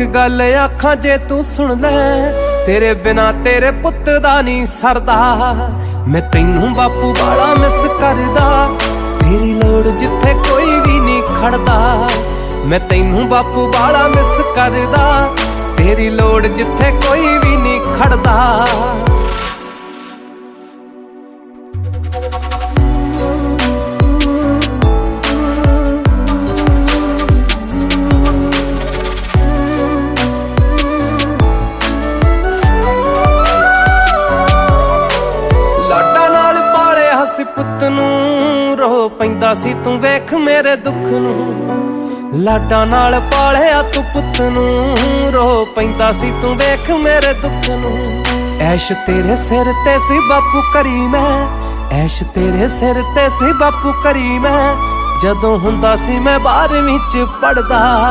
ਇੱਕ ਗੱਲ ਆਖਾਂ ਜੇ ਤੂੰ ਸੁਣ ਲੈ, ਤੇਰੇ ਬਿਨਾ ਤੇਰੇ ਪੁੱਤ ਦਾ ਨਹੀਂ ਸਰਦਾ। ਮੈਂ ਤੈਨੂੰ ਬਾਪੂ ਬਾਲਾ ਮਿਸ ਕਰਦਾ, ਤੇਰੀ ਲੋੜ ਜਿੱਥੇ ਕੋਈ ਵੀ ਨਹੀਂ ਖੜਦਾ। ਮੈਂ ਤੈਨੂੰ ਬਾਪੂ ਬਾਲਾ ਮਿਸ ਕਰਦਾ, ਤੇਰੀ ਲੋੜ ਜਿੱਥੇ ਕੋਈ ਵੀ ਨਹੀਂ ਖੜਦਾ। ਪੁੱਤ ਨੂੰ ਰੋ ਪੈਂਦਾ ਸੀ, ਤੂੰ ਵੇਖ ਮੇਰੇ ਦੁੱਖ ਨੂੰ। ਲਾਡਾ ਨਾਲ ਪਾਲਿਆ ਤੂੰ ਪੁੱਤ ਨੂੰ ਰੋ ਪੈਂਦਾ ਸੀ, ਤੂੰ ਵੇਖ ਮੇਰੇ ਦੁੱਖ ਨੂੰ। ਐਸ਼ ਤੇਰੇ ਸਿਰ ਤੇ ਸੀ, ਬਾਪੂ ਕਰੀ ਮੈਂ। ਐਸ਼ ਤੇਰੇ ਸਿਰ ਤੇ ਸੀ, ਬਾਪੂ ਕਰੀ ਮੈਂ। ਜਦੋਂ ਹੁੰਦਾ ਸੀ, ਮੈਂ 12ਵੀਂ ਚ ਪੜਦਾ